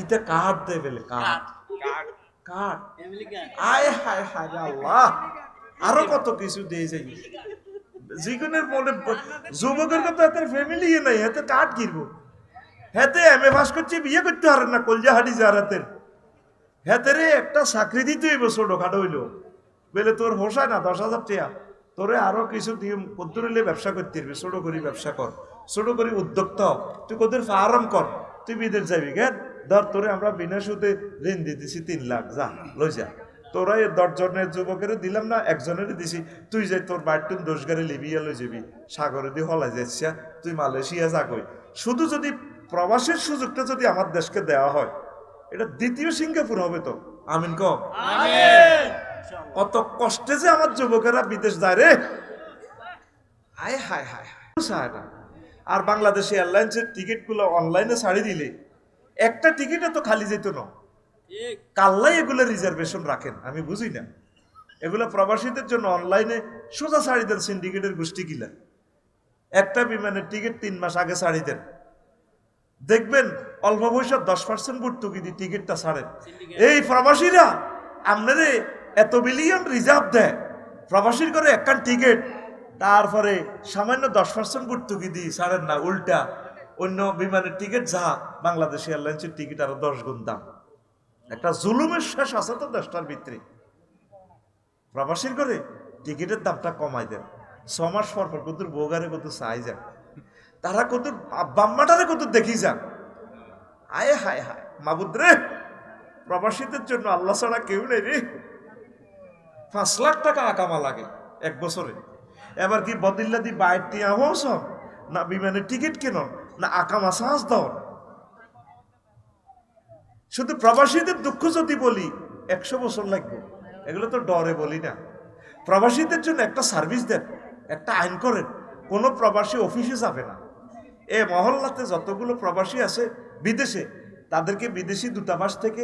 কিতে কাঠ দেয় বলে কাঠ কাঠ আয় হায় হায় আল্লাহ আরও কত কিছু দিয়ে যাই জিগুনের মনে যুবকের কথা এত ফ্যামিলি নাই এতে কাঠ কিনবো হেতে এম এ পাস করছে বিয়ে করতে পারেন না কলজা হাডি জারাতের হেতে রে একটা চাকরি দিতে হইব ছোটখাটো হইল বলে তোর হোসায় না দশ হাজার টাকা তোরে আরও কিছু দিয়ে কদ্দুর হইলে ব্যবসা করতে পারবি ছোট করি ব্যবসা কর ছোট করি উদ্যোক্তা। তুই কদ্দুর ফার্ম কর তুই বিদেশ যাবি কেন ধর তোরে আমরা বিনা সুদে ঋণ দিতেছি তিন লাখ যা লই যা। তোরা এই দশজনের যুবকের দিলাম না একজনের দিছি। তুই যাই তোর বাড়ির দোষ গাড়ি লিবিয়া লই যাবি সাগরে দিয়ে হলাই যাচ্ছিয়া তুই মালয়েশিয়া যা কই। শুধু যদি প্রবাসের সুযোগটা যদি আমার দেশকে দেওয়া হয় এটা দ্বিতীয় সিঙ্গাপুর হবে তো। আমিন ক কত কষ্টে যে আমার যুবকেরা বিদেশ যায় রে। হায় হায় হায় হায়। আর বাংলাদেশে এয়ারলাইন্সের টিকিটগুলো অনলাইনে ছাড়ি দিলে। একটা টিকিটে তো খালি যেত না। কাল্লাই এগুলো রিজার্ভেশন রাখেন আমি বুঝি না। এগুলো প্রবাসীদের জন্য অনলাইনে সোজা ছাড়ি দেন সিন্ডিকেটের গোষ্ঠী কিলা একটা বিমানের টিকিট তিন মাস আগে ছাড়ি দেন। দেখবেন অল্প পয়সা দশ পার্সেন্ট ভর্তুকি দিয়ে টিকিটটা ছাড়েন। এই প্রবাসীরা আপনারে এত বিলিয়ন রিজার্ভ দেয়। প্রবাসীর করে একখান টিকিট তারপরে সামান্য দশ পার্সেন্ট ভর্তুকি দিয়ে ছাড়েন না উল্টা। অন্য বিমানের টিকিট, যা বাংলাদেশ এয়ারলাইন্সের টিকিট আরও দশ গুণ দাম। একটা জুলুমের শেষ আছে তো দেশটার ভিতরে। প্রবাসীর করে টিকিটের দামটা কমাই দেন। ছ মাস পর পর কত বোগারে কত চাই যান। তারা কত বাম্মাটারে কত দেখি যান। আয় হায় হায়, মাবুদ রে, প্রবাসীদের জন্য আল্লাহ ছাড়া কেউ নেই রে। পাঁচ লাখ টাকা আকামা লাগে এক বছরে। এবার কি বদিল্লা দি বাইর টিয়া হোস না বিমানের টিকিট কেন না আকামা সাহস দাও শুধু প্রবাসীদের দুঃখ যদি বলি, একশো বছর লাগবে। এগুলো তো ডরে বলি না। প্রবাসীদের জন্য একটা সার্ভিস দেন, একটা আইন করেন। কোনো প্রবাসী অফিসে যাবে না। এ মহল্লাতে যতগুলো প্রবাসী আছে বিদেশে, তাদেরকে বিদেশি দূতাবাস থেকে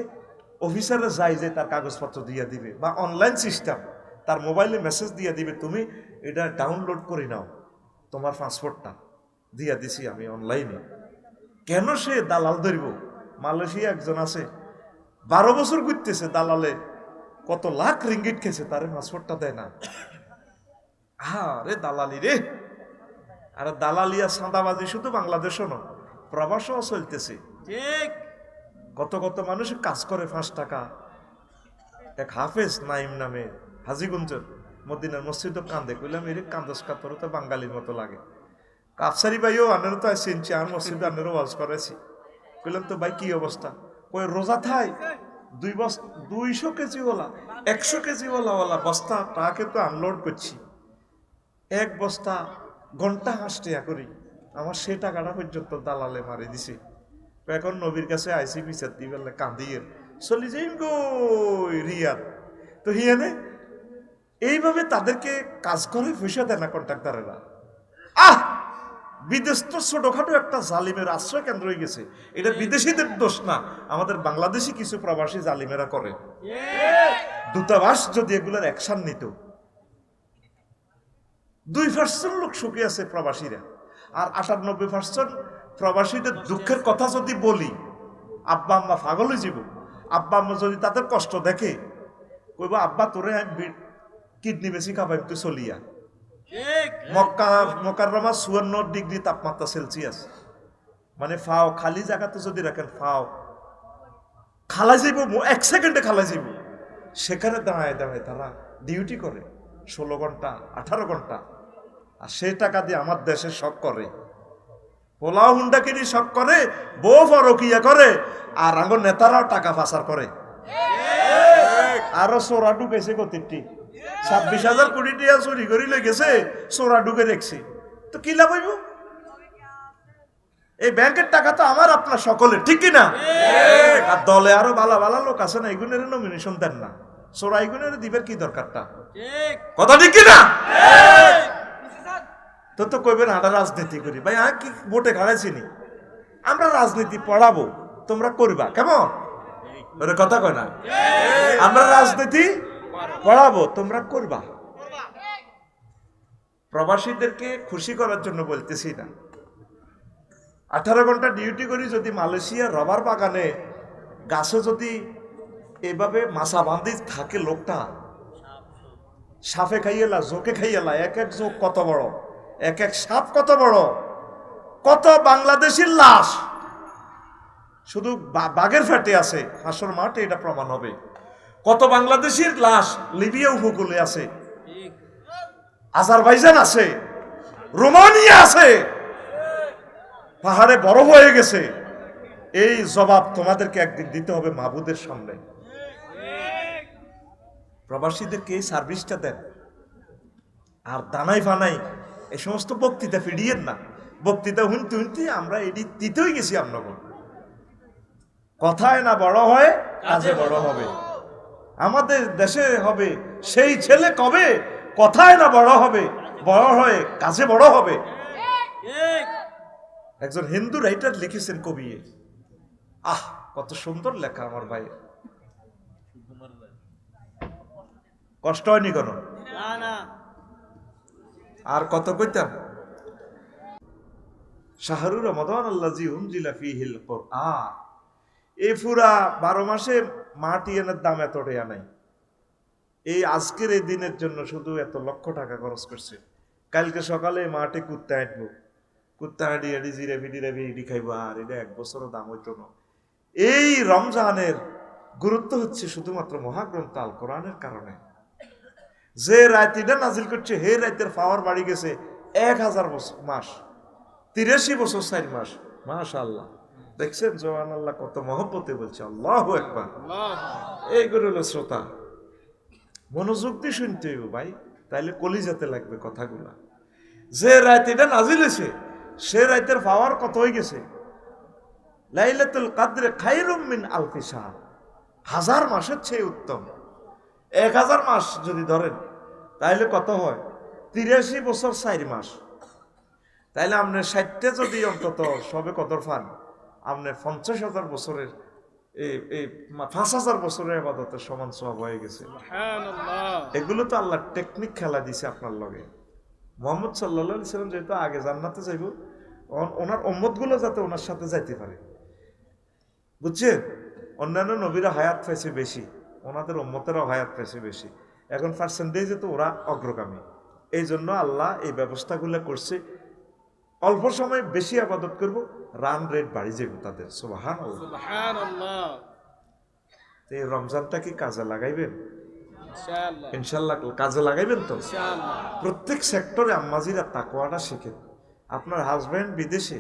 অফিসারে যায় যে তার কাগজপত্র দিয়ে দিবে বা অনলাইন সিস্টেম, তার মোবাইলে মেসেজ দিয়ে দিবে, তুমি এটা ডাউনলোড করে নাও, তোমার পাসপোর্টটা দিয়া দিছি আমি অনলাইনে কেন সে দালাল ধরব? মালয়েশিয়া একজন আছে। বারো বছর ঘুরতেছে দালালে। কত লাখ রিঙ্গিট খেয়েছে তারে পাসপোর্টটা দেয় না। আরে দালালি রে! আর দালালিয়া সাদাবাজি শুধু বাংলাদেশও নয় প্রবাসও চলতেছে। ঠিক। কত কত মানুষ কাজ করে পাঁচ টাকা। এক হাফেজ নাইম নামে হাজিগুঞ্জ মদিনার মসজিদও কান্দে কইলাম এর কান্দস কাতর তো বাঙালির মতো লাগে। কাপসারি ভাইও আনেরও তো আসছেন আর মসজিদে আনেরও ওয়াজ করেছি কইলাম তো, ভাই, কি অবস্থা? কই, রোজা থাই, দুই বস্তা, দুইশো কেজি ওলা, একশো কেজি ওলা ওলা বস্তা, তাকে তো আনলোড করছি। এক বস্তা, ঘণ্টা হাসটিয়া করি। আমার সে টাকাটা পর্যন্ত দালালে মারি দিছে। এখন নবীর কাছে আইসি বিচার দি বললে কান্দিয়ে চলি যাইম গো রিয়াদ। তো হিয়ানে, এইভাবে তাদেরকে কাজ করে, পয়সা দেয় না কন্ট্রাক্টারেরা। আহ! বিদেশ তো ছোটখাটো একটা জালিমের আশ্রয় কেন্দ্র হয়ে গেছে। এটা বিদেশিদের দোষ না, আমাদের বাংলাদেশি কিছু প্রবাসী জালিমেরা করে। দূতাবাস যদি এগুলোর অ্যাকশন নিত। দুই পার্সেন্ট লোক সুখী আছে প্রবাসীরা। আর আটানব্বই পার্সেন্ট প্রবাসীদের দুঃখের কথা যদি বলি, আব্বা, আম্মা পাগল হয়ে যাব। আব্বা, আম্মা যদি তাদের কষ্ট দেখে, কইব, আব্বা, তোরে কিডনি বেশি খাবাই, তুই চলিয়া। মক্কা মকাররমা চুয়ান্ন ডিগ্রি তাপমাত্রা সেলসিয়াস। মানে ফাও খালি জায়গাতে যদি রাখেন ফাও খালাই যাইব এক সেকেন্ডে খালাই যাইব। সেখানে দাঁড়ায় দাঁড়ায় তারা ডিউটি করে ষোলো ঘণ্টা আঠারো ঘণ্টা। আর সেই টাকা দিয়ে আমার দেশে শখ করে। পোলাও হুন্ডা কিনি শখ করে বউ ফরকিয়া করে আর আঙ্গ নেতারাও টাকা পাচার করে। আরও সোরা ঢুকেছে গতিটি ছাব্বিশ হাজার কোটি টাকা চুরি করে লেগেছে সোরা ঢুকে রেখছি তো কি লাভ হইব? এই ব্যাংকের টাকা তো আমার আপনার সকলের ঠিক কি না আর দলে আরও ভালো ভালো লোক আছে না এগুনের নমিনেশন দেন না। সোরা এগুনের দিবের কি দরকারটা? কথা ঠিক কি না তো তো কইবেন আমরা রাজনীতি করি। ভাই আর কি ভোটে খাড়াইছি নি? আমরা রাজনীতি পড়াবো তোমরা করবা কেমন? কথা কয় না। আমরা রাজনীতি পড়াবো তোমরা করবা। প্রবাসীদেরকে খুশি করার জন্য বলতেছি না। আঠারো ঘণ্টা ডিউটি করি যদি মালয়েশিয়া রবার বাগানে গাছে যদি এভাবে মাছা বান্ধি থাকে লোকটা সাপে খাইয়েলা জোকে খাইয়েলা এক এক জোক কত বড় এক এক সাপ কত বড় কত বাংলাদেশের লাশ। শুধু বা- বাঘের ফ্যাটে আছে হাসর মাঠে এটা প্রমাণ হবে। কত বাংলাদেশের লাশ লিবিয়া উপকূলে আছে? আজারবাইজান আছে রোমানিয়া আছে। পাহাড়ে বড় হয়ে গেছে। এই জবাব তোমাদেরকে একদিন দিতে হবে মাহবুদের সামনে। প্রবাসীদেরকে এই সার্ভিসটা দেন? আর দানাই ফানাই এই সমস্ত বক্তৃতা ফিরিয়েন না। বক্তৃতা হুনতে হুনতে আমরা এটি দিতেই গেছি আপনাকে কথায় না বড় হয় কাজে বড় হবে। আমাদের দেশে হবে, সেই ছেলে কবে? কথায় না বড় হবে, বড় হয়ে কাজে বড় হবে। একজন হিন্দু রাইটার লিখেছেন কবি আহ, কত সুন্দর লেখা আমার ভাই। কষ্ট হয়নি কোনো? আর কত কইতাম? শাহরুর রমাদান আল্লাজি উনজিলা ফিহিল কোরআন। এ ফুরা বারো মাসে মাটি এনের দাম এত টাকা নাই এই আজকের এই দিনের জন্য শুধু এত লক্ষ টাকা খরচ করছে। কালকে সকালে মাঠে কুত্তা হাঁটবো কুত্তা হাঁটি হাঁটি জিরে ফিটি রেবি, ইডি খাইবো। আর এটা এক বছরও দাম হইতো না। এই রমজানের গুরুত্ব হচ্ছে শুধুমাত্র মহাগ্রন্থ আল কোরআনের কারণে। যে রায়তিটা নাজিল করছে, হে রাইতের পাওয়ার বাড়ি গেছে, এক হাজার বছর, মাস, তিরাশি বছর, চার মাস। মাস আল্লাহ দেখছেন? জওয়ান আল্লাহ কত মহব্বতে বলছে, আল্লাহ একবার এইগুলো হলো শ্রোতা। মনোযোগ দিয়ে শুনতে ভাই, তাইলে কলিজাতে লাগবে কথাগুলা। যে রায়তিটা নাজিল হয়েছে, সে রাইতের পাওয়ার কত হয়ে গেছে? লাইলাতুল কাদরে খাইরুম মিন আলফি শাহ। হাজার মাসের চেয়ে উত্তম। এক হাজার মাস যদি ধরেন, তাইলে কত হয়? তিরাশি বছর চার মাস। তাইলে আপনার ষাটটা যদি অন্তত সবে কদর ফান। আপনার পঞ্চাশ হাজার বছরের এই এই পাঁচ হাজার বছরের আবাদতের সমান সব হয়ে গেছে। এগুলো তো আল্লাহ টেকনিক খেলা দিছে আপনার লগে। মোহাম্মদ সাল্লা সাল্লাম যেহেতু আগে জান্নাতে যাইব ওন- ওনারগুলো যাতে ওনার সাথে যাইতে পারে। বুঝছেন? অন্যান্য নবীরা হায়াত পাইছে বেশি ওনাদের উম্মতেরাও হায়াত পাইছে বেশি। এখন পার্সেন্টেজে তো ওরা অগ্রগামী। এই জন্য আল্লাহ এই ব্যবস্থাগুলো করছে। অল্প সময় বেশি আবাদত করব রান রেট বাড়ি যাবে তাদের সুবাহান এই রমজানটা কি কাজে লাগাইবেন? ইনশাল্লাহ কাজে লাগাইবেন তো? প্রত্যেক সেক্টরে আম্মাজিরা তাকোয়াটা শেখেন। আপনার হাজব্যান্ড বিদেশে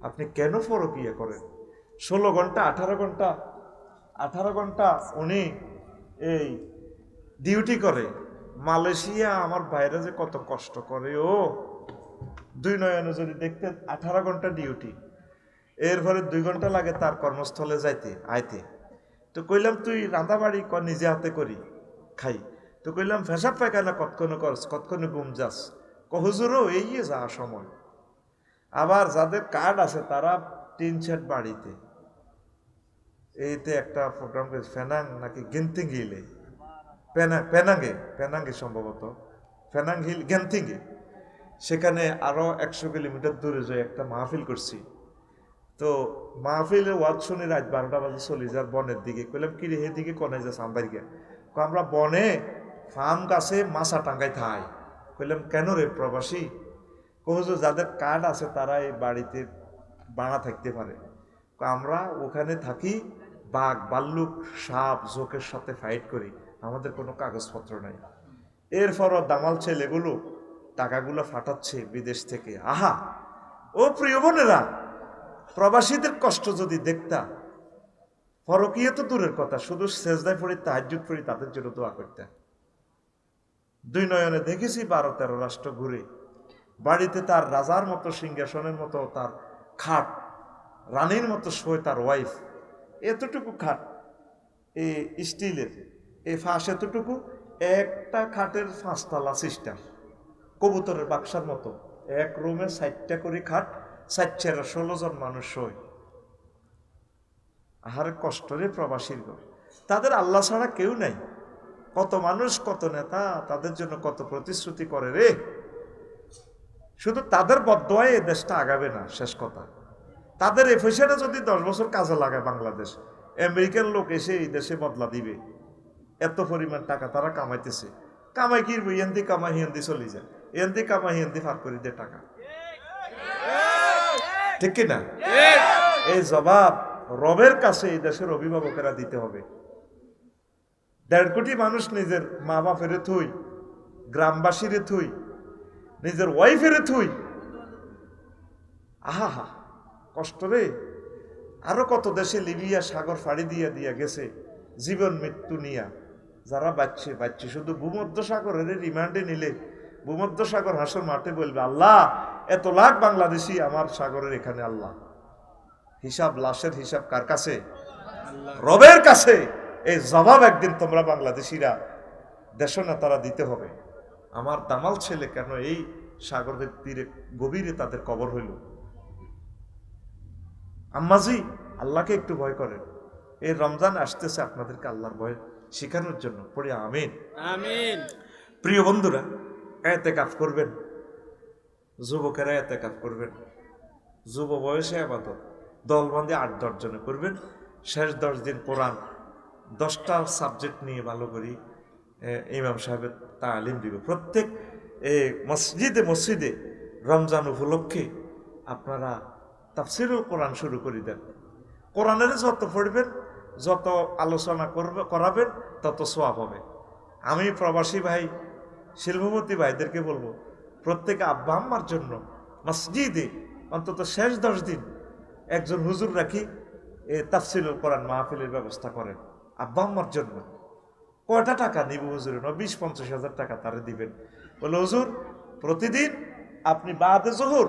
আপনি কেন ফরকিয়া করেন? ষোলো ঘণ্টা আঠারো ঘণ্টা আঠারো ঘণ্টা উনি এই ডিউটি করে। মালয়েশিয়া আমার বাইরে যে কত কষ্ট করে ও। দুই নয়নে যদি দেখতেন আঠারো ঘণ্টা ডিউটি এরপরে দুই ঘণ্টা লাগে তার কর্মস্থলে যাইতে, আইতে। তো কইলাম, তুই রাঁধাবাড়ি ক নিজে হাতে করি, খাই। তো কইলাম, ফেসাব পায়খানা কতক্ষণ করস, কতক্ষণ ঘুম যাস? কহুজুরও এই যা সময়। আবার যাদের কার্ড আছে, তারা তিন সেট বাড়িতে। এইতে একটা প্রোগ্রাম করেছে, ফেনাং নাকি গেন্তিং হিলে পেনা, পেনাঙ্গে পেনাঙ্গে সম্ভবত। ফেনাং হিল গেন্তিঙ্গে। সেখানে আরও একশো কিলোমিটার দূরে যে একটা মাহফিল করছি। তো মাহফিলে ওয়াজ শুনি রাত বারোটা বাজে চলে যার বনের দিকে। কইলাম, কি রে হেদিকে কনে যা সাম্বারিকে কো? আমরা বনে ফার্ম গাছে মাছা টাঙ্গাই থাই। কইলাম, কেন রে প্রবাসী? কহজ যাদের কার্ড আছে তারা এই বাড়িতে বাড়া থাকতে পারে। আমরা ওখানে থাকি, বাঘ, বাল্লুক, সাপ, জোকের সাথে ফাইট করি। আমাদের কোনো কাগজপত্র নাই। এরপরও দামাল ছেলেগুলো টাকাগুলো ফাটাচ্ছে বিদেশ থেকে। আহা! ও প্রিয় বোনেরা প্রবাসীদের কষ্ট যদি দেখতা ফরকিয়ে তো দূরের কথা, শুধু সেজদায় পড়ি তাহাজুদ পড়ি, তাদের জন্য দোয়া করতে। দুই নয়নে দেখেছি বারো তেরো রাষ্ট্র ঘুরে, বাড়িতে তার রাজার মতো, সিংহাসনের মতো, তার খাট, রানীর মতো শোয় তার ওয়াইফ এতটুকু খাট এই স্টিলের এই ফাঁস এতটুকু, একটা খাটের পাঁচতলা সিস্টেম। কবুতরের বাক্সার মতো, এক রুমে ষাটটা করে খাট ষাটটা ষোলো জন মানুষ শোয় আহারে কষ্ট রে প্রবাসীর ঘর। তাদের আল্লাহ ছাড়া কেউ নাই। কত মানুষ, কত নেতা, তাদের জন্য কত প্রতিশ্রুতি করে রে। শুধু তাদের বদয়ায় এ দেশটা আগাবে না, শেষ কথা। তাদের এফএসিটা যদি দশ বছর কাজে লাগায় বাংলাদেশ আমেরিকান লোক এসে এই দেশে বদলা দিবে। এত পরিমাণ টাকা তারা কামাইতেছে। কামাই কিনবো ইয়ান্দি কামাই হিয়ান্দি চলে যায়। ইয়ান্দি কামাই হিয়ান্দি ফার করে দেয় টাকা। ঠিক কিনা এই জবাব রবের কাছে এই দেশের অভিভাবকেরা দিতে হবে। দেড় কোটি মানুষ নিজের মা বাপের থুই গ্রামবাসীর থুই নিজের ওয়াইফের থুই। আহা হা কষ্ট রে। আরও কত দেশে লিবিয়া সাগর ফাড়ি দিয়া দিয়া গেছে জীবন মৃত্যু নিয়া। যারা বাচ্চে বাচ্চে শুধু ভূমধ্য সাগরের রিমান্ডে নিলে ভূমধ্য সাগর হাসর মাঠে বলবে আল্লাহ এত লাখ বাংলাদেশি আমার সাগরের এখানে আল্লাহ। হিসাব লাশের হিসাব কার কাছে? রবের কাছে। এই জবাব একদিন তোমরা বাংলাদেশিরা দেশ তারা দিতে হবে। আমার দামাল ছেলে কেন এই সাগরের তীরে গভীরে তাদের কবর হইল? আম্মাজি আল্লাহকে একটু ভয় করেন। এই রমজান আসতেছে আপনাদেরকে আল্লাহর ভয় শেখানোর জন্য। পড়ে আমিন। আমিন। প্রিয় বন্ধুরা এতে কাজ করবেন। যুবকেরা এতে কাজ করবেন। যুব বয়সে আবাদত দলবন্দি আট দশজনে করবেন। শেষ দশ দিন কোরআন দশটা সাবজেক্ট নিয়ে ভালো করি ইমাম সাহেবের তালিম দিবে। প্রত্যেক মসজিদে মসজিদে রমজান উপলক্ষে আপনারা তাফসিরুল কোরআন শুরু করে দেন। কোরআনের যত পড়বেন, যত আলোচনা করবে, করাবেন, তত সোয়াব হবে। আমি প্রবাসী ভাই, শিল্পপতি ভাইদেরকে বলব প্রত্যেকে আব্বা আম্মার জন্য মসজিদে অন্তত শেষ দশ দিন একজন হুজুর রাখি, এ তাফসিল কোরআন মাহফিলের ব্যবস্থা করেন আব্বা আম্মার জন্য। কয়টা টাকা নিব হুজুরের? বিশ, পঞ্চাশ হাজার টাকা তারা দিবেন। বলে, হুজুর, প্রতিদিন আপনি বাদে জহুর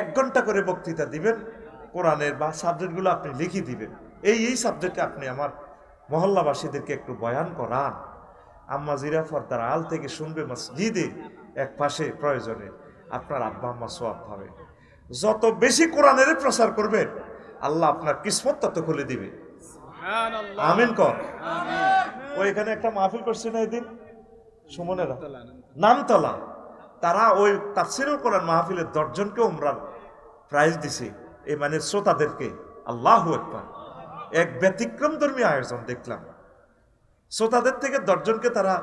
এক ঘণ্টা করে বক্তৃতা দিবেন, কোরআনের বা সাবজেক্টগুলো আপনি লিখে দিবেন। এই এই সাবজেক্টে আপনি আমার মহল্লাবাসীদেরকে একটু বয়ান করান। আম্মা জিরা ফর্দার আল থেকে শুনবে, মসজিদে এক পাশে প্রয়োজনে আপনার আব্বা আম্মা সোয়াব পাবে। যত বেশি কোরআনের প্রচার করবেন আল্লাহ আপনার কিসমত তত খুলে দিবে। আমিন কর। ওই এখানে একটা মাহফিল করছে না এদিন? সুমনেরা? নামতলা তারা ওই তাফসিরুল কোরআন মাহফিলের দশজনকে উমরার প্রাইজ দিছে। এই মানে শ্রোতাদেরকে। আল্লাহ একবার এক ব্যতিক্রম ধর্মী আয়োজন দেখলাম। শ্রোতাদের থেকে দশজনকে তারা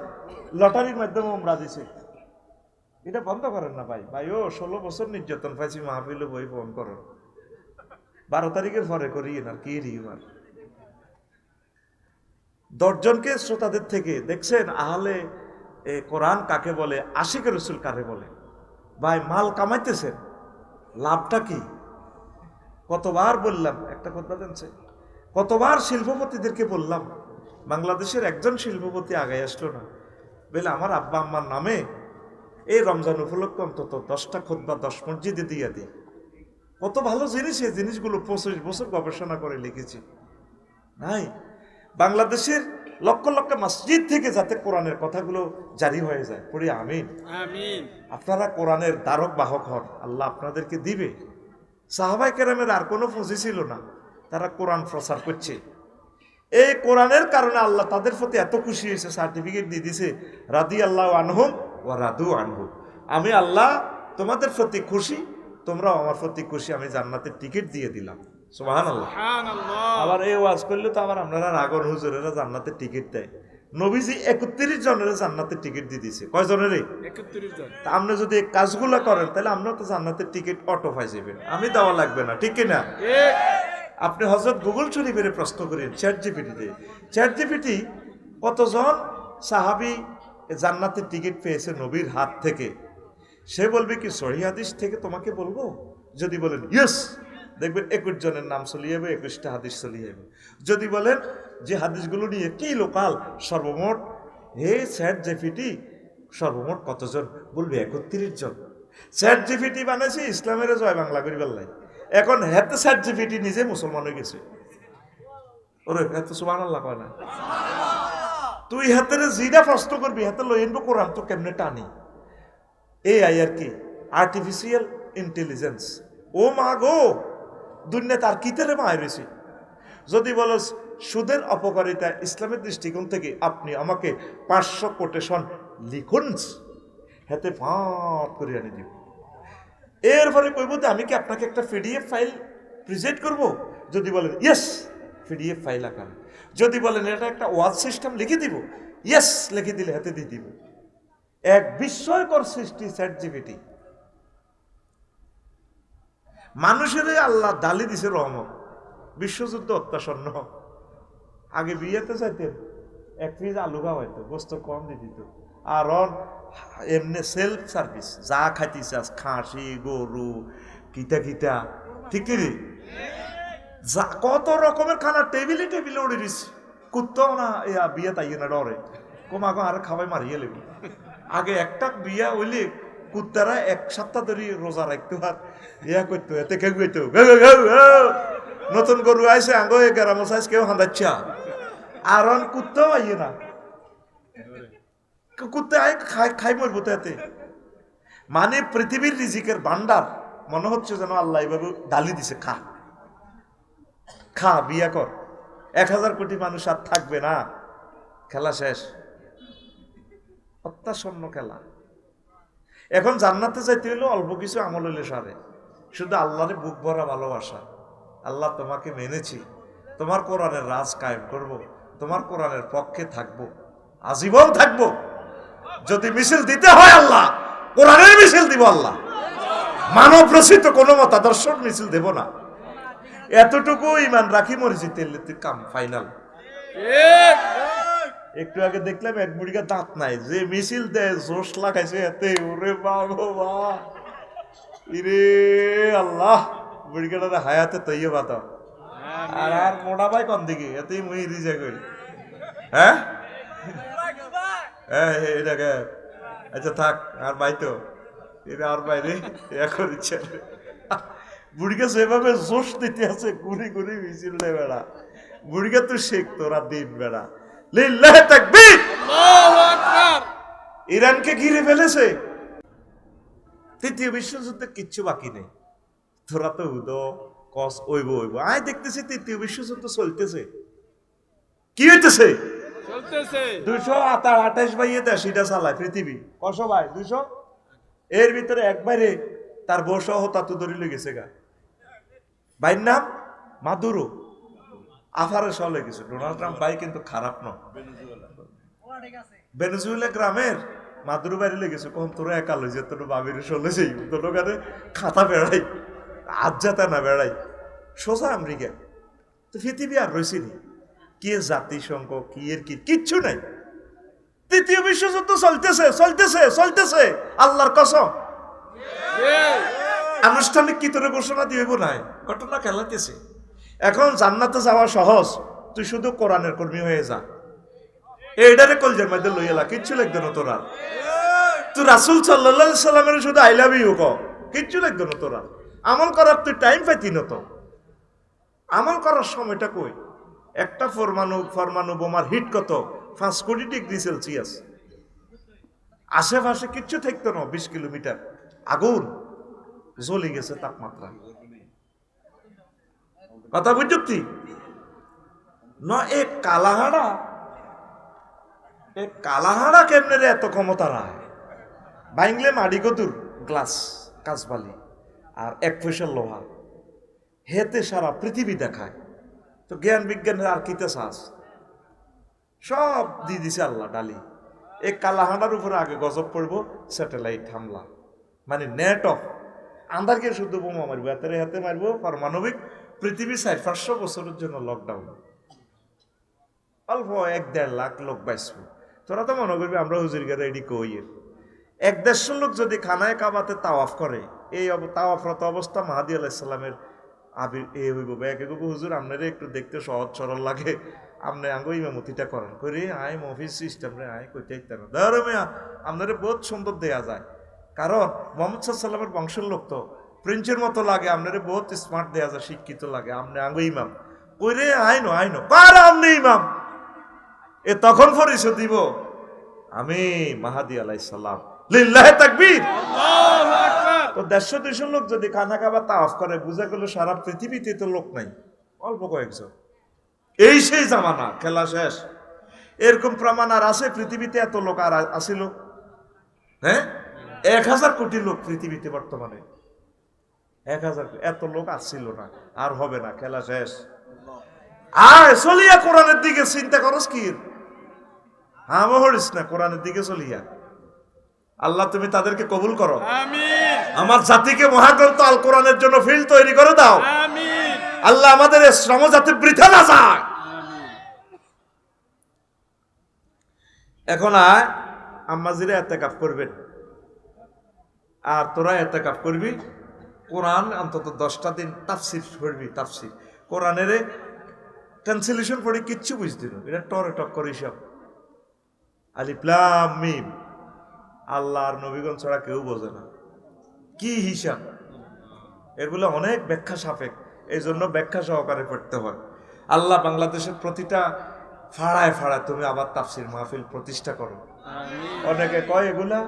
লটারির মাধ্যমে উমরা দিছে। এটা বন্ধ করেন না ভাই। ভাই, ও ষোলো বছর নির্যাতন পাইছি, মাহফিলে বই ফোন করো বারো তারিখের পরে করি না, কি রিমার দশজনকে শ্রোতাদের থেকে, দেখছেন আহলে কোরআন কাকে বলে, আশিকের রসুল কারে বলে? ভাই, মাল কামাইতেছেন, লাভটা কি? কতবার বললাম, একটা কথা জানছে, কতবার শিল্পপতিদেরকে বললাম, বাংলাদেশের একজন শিল্পপতি আগায় আসলো না। বলে, আমার আব্বা আম্মার নামে এই রমজান উপলক্ষে অন্তত দশটা খোদ্া দশ মসজিদে দিয়ে দিই। কত ভালো জিনিস এই জিনিসগুলো পঁচিশ বছর গবেষণা করে লিখেছি। নাই। বাংলাদেশের লক্ষ লক্ষ মসজিদ থেকে যাতে কোরআনের কথাগুলো জারি হয়ে যায়। পড়ি আমিন। আমিন। আপনারা কোরআনের দ্বারক বাহক হন। আল্লাহ আপনাদেরকে দিবে। সাহাবাই কেরামের আর কোনো পুঁজি ছিল না। তারা কোরআন প্রচার করছে। এই কোরআনের কারণে আল্লাহ তাদের প্রতি এত খুশি হয়েছে সার্টিফিকেট দিয়ে দিছে রাদি আল্লাহ আনহুম ও আনহু। আমি আল্লাহ তোমাদের প্রতি খুশি তোমরাও আমার প্রতি খুশি আমি জান্নাতের টিকিট দিয়ে দিলাম। সুবাহান আল্লাহ আবার এই ওয়াজ করলে তো আবার আপনারা রাগর হুজুরেরা জান্নাতের টিকিট দেয়। নবীজি একত্রিশ জনের জান্নাতের টিকিট দিয়ে দিছে। কয় জনেরই 31 জন। তা আপনি যদি এই কাজগুলো করেন তাহলে আপনার তো জান্নাতের টিকিট অটো পাই যাবেন আমি দেওয়া লাগবে না ঠিক না আপনি হজরত গুগল শরীফের প্রশ্ন করেন চ্যাট জিপিটিতে চ্যাট জিপিটি কতজন সাহাবি জান্নাতের টিকিট পেয়েছে নবীর হাত থেকে। সে বলবে কি হাদিস থেকে তোমাকে বলব? যদি বলেন, ইয়েস। দেখবেন একুশ জনের নাম চলিয়ে যাবে, একুশটা হাদিস চলিয়ে যাবে। যদি বলেন যে হাদিসগুলো নিয়ে কি লোকাল, সর্বমোট, হে স্যাট জেপিটি সর্বমোট কতজন? বলবে, একত্রিশ জন। স্যাট জিপিটি বানাইছে, ইসলামের জয় বাংলা করিবার লাই। এখন হেতে স্যাট জিপিটি নিজে মুসলমান হয়ে গেছে। ওরে হ্যাঁ এত সুবান আল্লাহ কয় না? তুই হাতের জিরা প্রশ্ন করবি, হাতে লই আনব, কোরআন তো কেমনে টানি? এই আই আর কি? আর্টিফিশিয়াল ইন্টেলিজেন্স ও মা গো দুনিয়া তার কিতেরে মায় বেশি যদি বলো সুদের অপকারিতা ইসলামের দৃষ্টিকোণ থেকে আপনি আমাকে পাঁচশো কোটেশন লিখুন, হাতে ফাঁপ করে আনি দিব। এরপরে কইব যে আমি কি আপনাকে একটা পিডিএফ ফাইল প্রেজেন্ট করব? যদি বলেন ইয়েস পিডিএফ ফাইল আকারে যদি বলেন, এটা একটা ওয়াজ সিস্টেম, লিখে দিব। ইয়েস লিখে দিলে হাতে দিয়ে দিব। এক বিস্ময়কর সৃষ্টি চ্যাট জিপিটি মানুষের আল্লাহ ডালি দিছে রহমত। বিশ্বযুদ্ধ অত্যাসন্ন। আগে বিয়েতে চাইতেন এক পিস আলু খাওয়াইতো, গোস্ত কম দিয়ে দিত। আর এমনি সেলফ সার্ভিস যা খাইতে চাস খাসি, গরু, কিতা কিতা। ঠিক? যা কত রকমের খানা টেবিলে টেবিলে উড়ে দিস কুত্তাও না ইয়া বিয়ে তাই না ডরে। কমা কম আর খাবাই মারিয়ে লেবু আগে একটা বিয়া হইলে কুত্তারা এক সপ্তাহ ধরে রোজা রাখতো আর ইয়া করতো এতে কেউ কইতো "ঘেউ, ঘেউ, ঘেউ, ঘেউ।" নতুন গরু আইসে আঙ্গ গ্রাম সাইজ কেউ হাঁদাচ্ছা আর কুত্তাও আইয়ে না। কুত্তে আই খাই খাই মরবো তো এতে। মানে পৃথিবীর রিজিকের ভান্ডার মনে হচ্ছে যেন আল্লাহ এইভাবে ডালি দিছে খা। খা বিয়া কর এক হাজার কোটি মানুষ আর থাকবে না। খেলা শেষ। অত্যাসন্ন খেলা। এখন জান্নাতে যাইতে হইলে অল্প কিছু আমল হইলে সারে। শুধু আল্লাহরে বুক ভরা ভালোবাসা। আল্লাহ তোমাকে মেনেছি। তোমার কোরআনের রাজ কায়েম করব। তোমার কোরআনের পক্ষে থাকব। আজীবন থাকব। যদি মিছিল দিতে হয় আল্লাহ, কোরআনের মিছিল দিব আল্লাহ। মানব রচিত কোনো মতাদর্শন মিছিল দেব না। এতটুকু ইমান রাখি মরেছি তেলে কাম ফাইনাল একটু আগে দেখলাম এক বুড়িকা দাঁত নাই যে মিছিল দেয় জোশ লাগাইছে এতে ওরে বাবা। ইরে আল্লাহ বুড়িকাটা হায়াতে তৈয় বাতা আর আর মোটা ভাই কোন দিকে? এতেই মুই রিজে করি। হ্যাঁ? হ্যাঁ এটাকে আচ্ছা থাক আর ভাই তো? এটা আর বাইরে এখন ইচ্ছে বুড়িকে জোশ দিতে আছে ঘুরি ঘুরি মিছিল নেই বেড়া। বুড়িকে তো শেখ তোরা দিন বেড়া। লিল্লাহ তাকবীর! ইরানকে ঘিরে ফেলেছে। তৃতীয় বিশ্বযুদ্ধে কিচ্ছু বাকি নেই। তোরা তো হুদ কস ওইব ওইব। আয় দেখতেছি তৃতীয় বিশ্বযুদ্ধ চলতেছে। কি হইতেছে? দুইশো আঠাশ বাইয়ে দেশ এটা চালায় পৃথিবী। কশো ভাই দুইশো? এর ভিতরে একবারে তার বসহ হতাতু ধরে লেগেছে গা। ভাইয়ের নাম? মাদুরো। আফারে সলে গেছে। ডোনাল্ড ট্রাম্প ভাই কিন্তু খারাপ ভেনেজুয়েলা গ্রামের মাদুরু বাড়ি লেগেছে কখন তোরা একা লই যে তোর বাবির চলে যাই তোর খাতা বেড়াই। আজ যাতে না বেড়াই। সোজা আমেরিকা। তো পৃথিবী আর রয়েছে নি। কি জাতিসংঘ, কি এর কি, কিচ্ছু নাই। তৃতীয় বিশ্বযুদ্ধ চলতেছে চলতেছে চলতেছে। আল্লাহর কসম। আনুষ্ঠানিক কি তোরে ঘোষণা দিব নাই? ঘটনা খেলাতেছে এখন জান্নাতে যাওয়া সহজ। তুই শুধু কোরআনের কর্মী হয়ে যা। এইটারে কলজের মধ্যে লই এলা কিচ্ছু লাগবে না তোরা। তুই রাসুল সাল্লাহ সাল্লামের শুধু আই লাভ ইউ ক কিচ্ছু লাগবে না তোরা। আমল করার তুই টাইম পাইতি না তো। আমল করার সময়টা কই? একটা ফরমানু ফরমানু বোমার হিট কত? পাঁচ কোটি ডিগ্রি সেলসিয়াস। আশেপাশে কিচ্ছু থাকতো না বিশ কিলোমিটার। আগুন। জ্বলে গেছে তাপমাত্রা। কথা বুঝছি ন, এ কালাহাড়া এ কালাহাড়া কেমনে এত ক্ষমতা রায় বাইংলে মাড়ি কদুর গ্লাস, কাঁচবালি আর এক পয়সার লোহা। হেতে সারা পৃথিবী দেখায়। তো জ্ঞান বিজ্ঞানের আর কিতে চাস সব দিয়ে দিছে আল্লাহ ডালি। এই কালাহাঁড়ার উপরে আগে গজব পড়ব, স্যাটেলাইট হামলা। মানে নেট অফ আন্দারকে শুধু বোমা মারবো, হাতের হাতে মারবো, পারমাণবিক পৃথিবী চার পাঁচশো বছরের জন্য লকডাউন অল্প এক দেড় লাখ লোক বাঁচবো। তোরা তো মনে করবি আমরা হুজুরকে রেডি কইয়ের এক দেড়শো লোক যদি খানায় কাবাতে তাওয়াফ করে, এই তাওয়াফরত অবস্থা মাহাদি আলাইসাল্লামের আবির, এ হইব ব্যাগ এগো হুজুর আপনারে একটু দেখতে সহজ সরল লাগে। আপনি আঙ্গ ইমামতিটা করেন। করি আয় মফিস সিস্টেম রে আয়, কইতে ইত্যাদি ধরো মেয়া আপনারে বহুত সুন্দর দেয়া যায়। কারণ মোহাম্মদ সাল্লামের বংশের লোক তো। প্রিন্সের মতো লাগে আপনারে বহুত স্মার্ট দেয়া যায় শিক্ষিত লাগে আপনি আঙ্গ ইমাম। কই রে আইনো আইনো কার আপনি ইমাম। এ তখন পরিচয় দিব। আমি মাহাদি আলাইসাল্লাম লিল্লাহে তাকবীর। তো দেড়শো দুইশো লোক যদি খানা খাবার তাফ করে বুঝা গেল সারা পৃথিবীতে তো লোক নাই। অল্প কয়েকজন। এই সেই জামানা খেলা শেষ। এরকম প্রমাণ আর আছে পৃথিবীতে এত লোক আর আসিল? হ্যাঁ? এক হাজার কোটি লোক পৃথিবীতে বর্তমানে। এক হাজার এত লোক আসছিল না আর হবে না খেলা শেষ। আয় চলিয়া কোরআনের দিকে চিন্তা করস কি? হাম হরিস না কোরআনের দিকে চলিয়া। আল্লাহ তুমি তাদেরকে কবুল করো। আমার জাতিকে মহাগ্রন্থ আল কোরআনের জন্য ফিল্ড তৈরি করে দাও। আল্লাহ আমাদের শ্রম যাতে বৃথা না যায়। এখন আয় আম্মাজিরা এতে কাপ করবেন। আর তোরা এতে কাপ করবি? কোরআন অন্তত দশটা দিন তাফসির পড়বি তাফসির। কোরআনের ট্রান্সলেশন পড়ে কিচ্ছু বুঝতে না। এটা টরে টক করে সব। আলিপ্লাম মিম। আল্লাহ আর নবীগণ ছাড়া কেউ বোঝে না। কি হিসাব? এগুলো অনেক ব্যাখ্যা সাপেক এই জন্য ব্যাখ্যা সহকারে পড়তে হয়। আল্লাহ বাংলাদেশের প্রতিটা ফাড়ায় ফাড়ায় তুমি আবার তাফসির মাহফিল প্রতিষ্ঠা করো। অনেকে কয় এগুলা?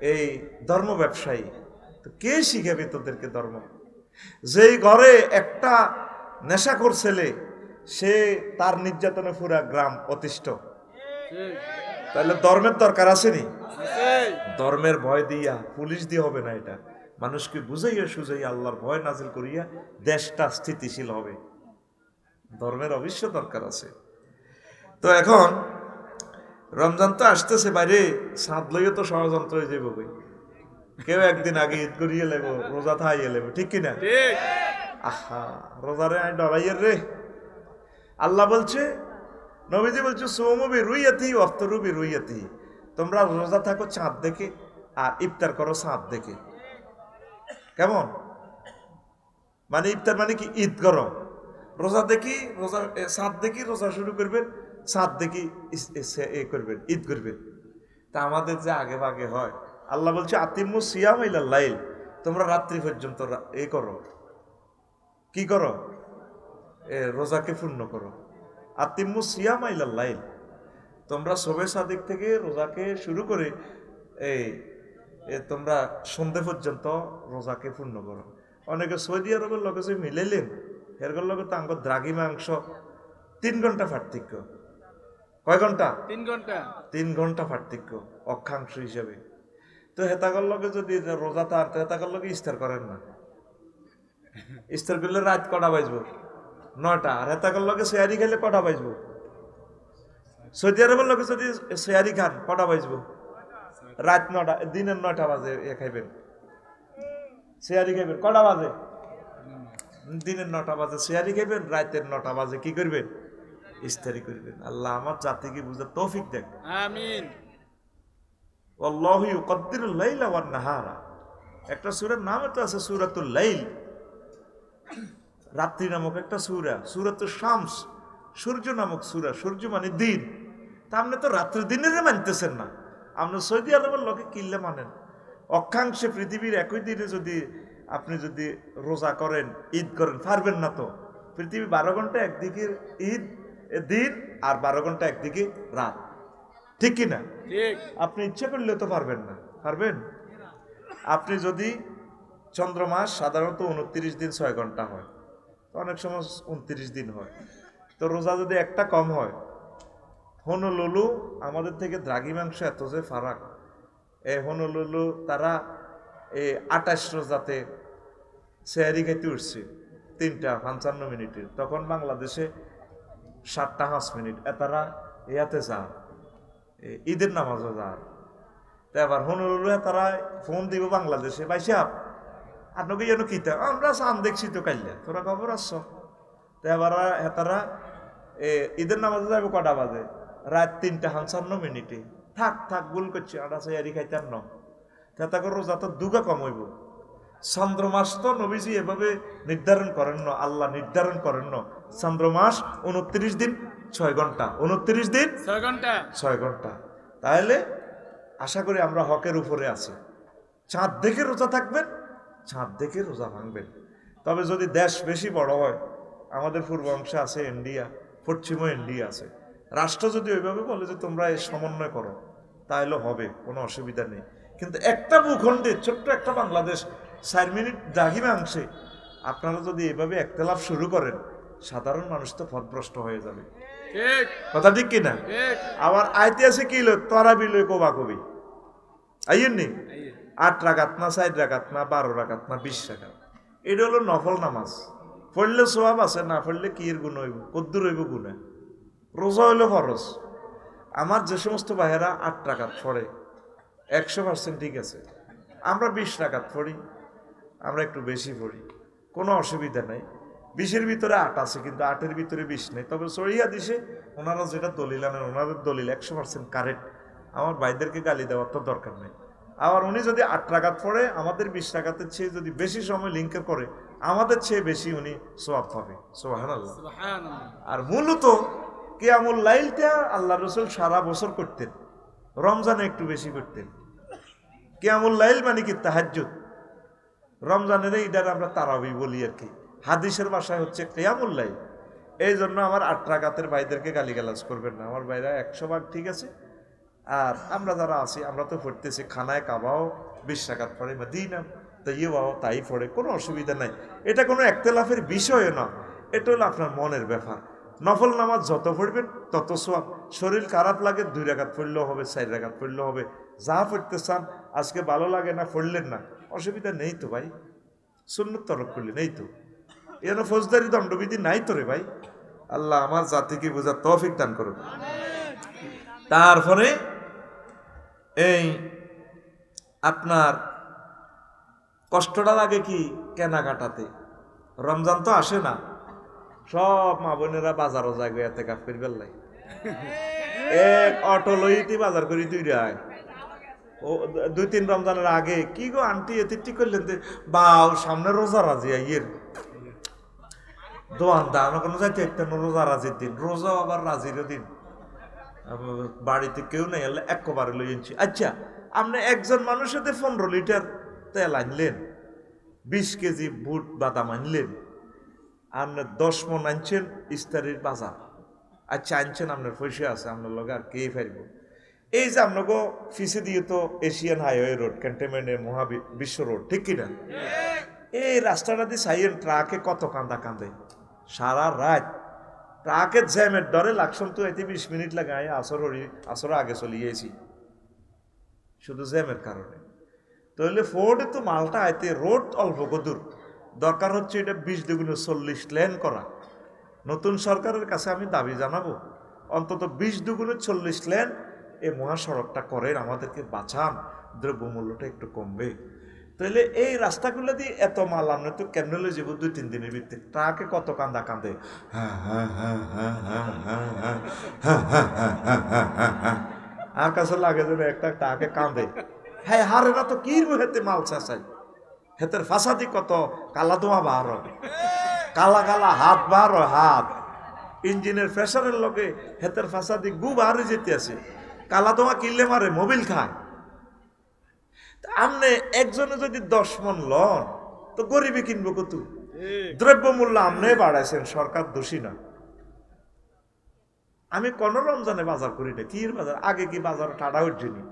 এই ধর্ম ব্যবসায়ী। তো কে শিখাবে তোদেরকে ধর্ম? যেই ঘরে একটা নেশাখোর ছেলে, সে তার নির্যাতনে পুরা গ্রাম অতিষ্ঠ। তাহলে ধর্মের দরকার আসেনি? ধর্মের ভয় দিয়া, পুলিশ দিয়ে হবে না এটা। মানুষকে বুঝাইয়া সুঝাইয়া আল্লাহর ভয় নাজিল করিয়া দেশটা স্থিতিশীল হবে। ধর্মের অবশ্য দরকার আছে। তো এখন রমজান তো আসতেছে বাইরে সাত লইয়ে তো ষড়যন্ত্র হয়ে যাব ভাই কেউ একদিন আগে ঈদ করিয়ে লেব রোজা থাইয়ে লেব ঠিক কিনা আহা রোজারে আই ডরাইয়ের রে। আল্লাহ বলছে নবীজি বলছে সৌমবি রুইয়াতি অফতরুবি রুইয়াতি তোমরা রোজা থাকো চাঁদ দেখে আর ইফতার করো চাঁদ দেখে। কেমন? মানে ইফতার মানে কি? ঈদ করো রোজা দেখি রোজা চাঁদ দেখি রোজা শুরু করবেন চাঁদ দেখি এ, করবেন ঈদ করবেন। তা আমাদের যে আগে ভাগে হয় আল্লাহ বলছে আতিমু সিয়াম ইলা লাইল। তোমরা রাত্রি পর্যন্ত এ করো। কি করো? এ রোজাকে পূর্ণ করো। আতিমু সিয়াম ইলা লাইল। তোমরা সবে সাদিক থেকে রোজাকে শুরু করে এই তোমরা সন্ধে পর্যন্ত রোজাকে পূর্ণ করো। অনেকে সৌদি আরবের লোকে যে মিলাইলেন এরগুলোর লগে তো আঙ্গ দ্রাগি মাংস তিন ঘণ্টা পার্থক্য। কয় ঘণ্টা? তিন ঘণ্টা। তিন ঘণ্টা পার্থক্য অক্ষাংশ হিসেবে। তো হেতাগর লগে যদি রোজা তার তো হেতাগর লগে ইস্তার করেন না। ইস্তার করলে রাত কটা বাজবো? নয়টা। আর হেতাগর লগে শেয়ারি খেলে কটা বাজবো? সৌদি আরবের লগে যদি শেয়ারি খান কটা বাজবো? রাত নটা দিনের নয়টা বাজে এ খাইবেন। শেয়ারি খাইবেন। কটা বাজে? দিনের নটা বাজে। শেয়ারি খাইবেন রাতের নটা বাজে। কি করবেন? ইস্তারি করবেন আল্লাহ আমার জাতিকে বুঝে তৌফিক দেখ আমিন। আল্লাহ ইউকদ্দিরুল লাইলা ওয়ান নাহারা। একটা সূরার নাম তো আছে সূরাতুল লাইল। রাত্রি নামক একটা সূরা সূরাতুল শামস। সূর্য নামক সূরা সূর্য মানে দিন। তা আপনি তো রাত্রি দিনের মানতেছেন না। আপনি সৌদি আরবের লোকে কিল্লে মানেন। অক্ষাংশে পৃথিবীর একই দিনে যদি আপনি যদি রোজা করেন ঈদ করেন পারবেন না তো। পৃথিবী বারো ঘণ্টা একদিকে ঈদ দিন আর বারো ঘণ্টা একদিকে রাত। ঠিক কি না আপনি ইচ্ছে করলে তো পারবেন না। পারবেন? আপনি যদি চন্দ্রমাস সাধারণত উনত্রিশ দিন ছয় ঘণ্টা হয় তো অনেক সময় উনত্রিশ দিন হয়। তো রোজা যদি একটা কম হয় হনুলুলু আমাদের থেকে দ্রাঘিমাংশ এত যে ফারাক এ হনুলুলু তারা এ আটাশ রোজাতে সেহারি খাইতে উঠছে তিনটা পঞ্চান্ন মিনিটের তখন বাংলাদেশে সাতটা পাঁচ মিনিট। এ তারা ইয়াতে যা ঈদের নামাজও যা তা এবার হনুলুলু তারা ফোন দিব বাংলাদেশে বাইসাব আপনাকে যেন কিতা আমরা চান দেখছি তো কাইলে, তোরা খবর আসছ তা এবার হেতারা ঈদের নামাজে যাবে কটা বাজে? রাত তিনটা পঞ্চান্ন মিনিটে। থাক থাক, ভুল করছি, আটা সাইয়ারি খাইতাম ন। তা করে রোজা তো দুগা কমাইব। চন্দ্রমাস তো নবীজি এভাবে নির্ধারণ করেন না, আল্লাহ নির্ধারণ করেন না। চন্দ্রমাস উনত্রিশ দিন ছয় ঘণ্টা। উনত্রিশ দিন ছয় ঘণ্টা। ছয় ঘণ্টা। তাহলে আশা করি আমরা হকের উপরে আছি। চাঁদ দেখে রোজা থাকবেন চাঁদ দেখে রোজা ভাঙবেন। তবে যদি দেশ বেশি বড় হয় আমাদের পূর্ব অংশে আছে ইন্ডিয়া পশ্চিমও ইন্ডিয়া আছে। রাষ্ট্র যদি ওইভাবে বলে যে তোমরা এই সমন্বয় করো তাহলে হবে কোনো অসুবিধা নেই। কিন্তু একটা ভূখণ্ডে ছোট্ট একটা বাংলাদেশ চার মিনিট দাগিমে অংশে আপনারা যদি এভাবে একতলাপ শুরু করেন সাধারণ মানুষ তো পথভ্রষ্ট হয়ে যাবে। কথা ঠিক কিনা আবার আইতে আছে কি লো? তরা বিলয় কবা কবি। আইয়েন নি? আট রাকাত না চার রাকাত না বারো রাকাত না বিশ রাকাত। এটা হলো নফল নামাজ। পড়লে সোয়াব আছে না পড়লে কি এর গুণ হইব? কদ্দুর হইব গুণে। রোজা হইল ফরজ। আমার যে সমস্ত ভাইয়েরা আট টাকাত পড়ে একশো পার্সেন্ট ঠিক আছে। আমরা বিশ টাকাত পড়ি আমরা একটু বেশি পড়ি। কোনো অসুবিধা নাই। বিশের ভিতরে আট আছে কিন্তু আটের ভিতরে বিষ নেই। তবে সরিয়া দিছে ওনারা যেটা দলিল আনেন ওনাদের দলিল একশো পার্সেন্ট কারেক্ট আমার ভাইদেরকে গালি দেওয়ার তো দরকার নেই। আবার উনি যদি আট টাকাত পড়ে আমাদের বিশ টাকাতে চেয়ে যদি বেশি সময় লিঙ্কের করে আমাদের চেয়ে বেশি উনি সোয়াব পাবে। সোহান আল্লাহ আর মূলত কেয়ামুল লাইলটা আল্লাহ রসুল সারা বছর করতেন রমজানে একটু বেশি করতেন। কেয়ামুল লাইল মানে কি? তাহাজ্জুদ। রমজানের এইটার আমরা তারাবি বলি আর কি। হাদিসের বাসায় হচ্ছে কেয়ামুল লাইল। এই জন্য আমার আট রাগাতের ভাইদেরকে গালিগালাজ করবেন না। আমার ভাইরা একশো ভাগ ঠিক আছে। আর আমরা যারা আছি, আমরা তো পড়তেছি খানায় কাবাও, বিশ টাকাত পড়ে বা দিই না তো ইয়ে বাবাও তাই পড়ে, কোনো অসুবিধা নাই। এটা কোনো একতলাফের বিষয়ও না। এটা হলো আপনার মনের ব্যাপার। নফল নামাজ যত পড়বেন, তত সোয়াব শরীর খারাপ লাগে, দুই রাগাত পড়লেও হবে, চার রাগাত পড়লেও হবে। যা পড়তে চান, আজকে ভালো লাগে না, পড়লেন না। অসুবিধা নেই তো ভাই। সুন্নত তরফ করলেন এই তো। এর ফৌজদারি দণ্ডবিধি নাই তো রে ভাই। আল্লাহ আমার জাতিকে বোঝার তৌফিক দান করুন তারপরে এই আপনার কষ্টটা লাগে কি কেনাকাটাতে? রমজান তো আসে না। সব মা বোনেরা বাজারও যায় এতে কাপ করিবার লাই। এক অটো লইতে বাজার করি দুই রায়। ও, দুই তিন রমজানের আগে। কি গো আন্টি এতে ঠিক করলেন বাউ, সামনে রোজা রাজি ইয়ের দোয়ান দান কোনো যাইতে একটা রোজা রাজির দিন রোজাও আবার রাজিরও দিন। বাড়িতে কেউ নেই এলে একবারে লই আনছি। আচ্ছা আপনি একজন মানুষের পনেরো লিটার তেল আনলেন বিশ কেজি বুট বাদাম আনলেন আপনি দশ মন আনছেন ইস্তারির বাজার। আচ্ছা আনছেন আপনার পয়সা আছে আপনার লগে আর কে ফেরব এই যে আপনাকে ফিসে দিয়ে তো এশিয়ান হাইওয়ে রোড ক্যান্টনমেন্টের মহা বিশ্ব রোড ঠিক কিনা? এই রাস্তাটা দিয়ে সাইয়েন ট্রাকে কত কান্দা কান্দে? সারা রাত। ট্রাকের জ্যামের ডরে লাগছন তো এতে বিশ মিনিট লাগাই আসর আসর আগে চলে শুধু জ্যামের কারণে। তাহলে ফোর্ডে তো মালটা আইতে রোড অল্প দূর দরকার হচ্ছে এটা বিশ দুগুণে চল্লিশ লেন করা। নতুন সরকারের কাছে আমি দাবি জানাব, অন্তত বিশ দুগুণে চল্লিশ লেন এই মহাসড়কটা করেন, আমাদেরকে বাঁচান। দ্রব্যমূল্যটা একটু কমবে। তাহলে এই রাস্তাগুলো দিয়ে এত মাল আমরা তো কেমনে লয়ে যাব দুই তিন দিনের ভিতরে ট্রাকে কত কান্দা কান্দে আর কাছে লাগে যেন একটা ট্রাকে কান্দে হ্যাঁ হারে না তো কি হেতে মাল চাষাই হেতের ফাঁসাদি কত কালা ধোঁয়া বার হয়। কালা কালা হাত বার হাত ইঞ্জিনের প্রেসারের লগে হেতের ফাঁসাদি গু বাহারে যেতে আছে কালা ধোঁয়া কিনলে মারে মোবিল খায় তা আমনে একজনে যদি দশ মন লন তো গরিবে কিনবো কত? দ্রব্যমূল্য আমনে বাড়াইছেন সরকার দোষী না। আমি কোন রমজানে বাজার করি না কির বাজার? আগে কি বাজার টাটা উঠছিনি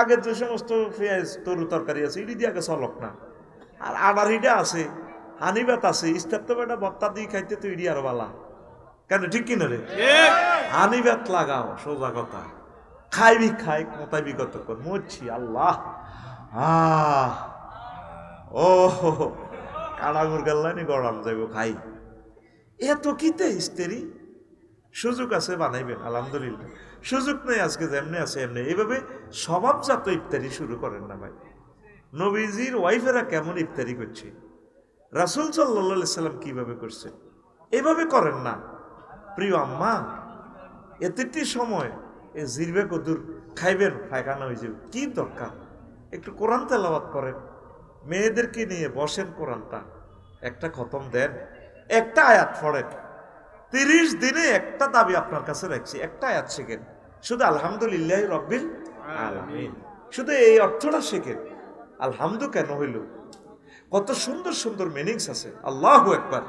আগে যে সমস্ত পেঁয়াজ তরু তরকারি আছে ইডি দিয়ে আগে চলক না। আর আবার ইটা আছে হানিবাত আছে ইস্তার তো বেটা বত্তা দিয়ে খাইতে তো ইডি আর বালা। কেন ঠিক কিনা রে? হানিবাত লাগাও সোজা কথা। খাইবি খাই মোতাবি কত কর? মরছি আল্লাহ। আহ। ও কাড়া মুরগাল্লানি গরম যাইব খাই। এত কিতে ইস্তেরি সুযোগ আছে বানাইবেন, আলহামদুলিল্লাহ। সুযোগ নেই আজকে যেমনি আছে এমনি। এইভাবে স্বভাবজাত ইফতারি শুরু করেন না ভাই। নবীজির ওয়াইফেরা কেমন ইফতারি করছে? রাসুল সাল্লা সাল্লাম কীভাবে করছে এভাবে করেন না। প্রিয় আম্মা এতেটি সময়, এ জিরবে কদুর খাইবেন, পায়খানা হয়ে যাবে। কি দরকার? একটু কোরআন তেলাওয়াত করেন। মেয়েদেরকে নিয়ে বসেন কোরআনটা। একটা খতম দেন, একটা আয়াত পড়েন। তিরিশ দিনে একটা দাবি আপনার কাছে রাখছি, একটা আয়াত শেখেন। শুধু আলহামদুলিল্লাহ রব্বিল শুধু এই অর্থটা শেখেন। আলহামদু কেন হইল? কত সুন্দর সুন্দর মিনিংস আছে। আল্লাহ একবার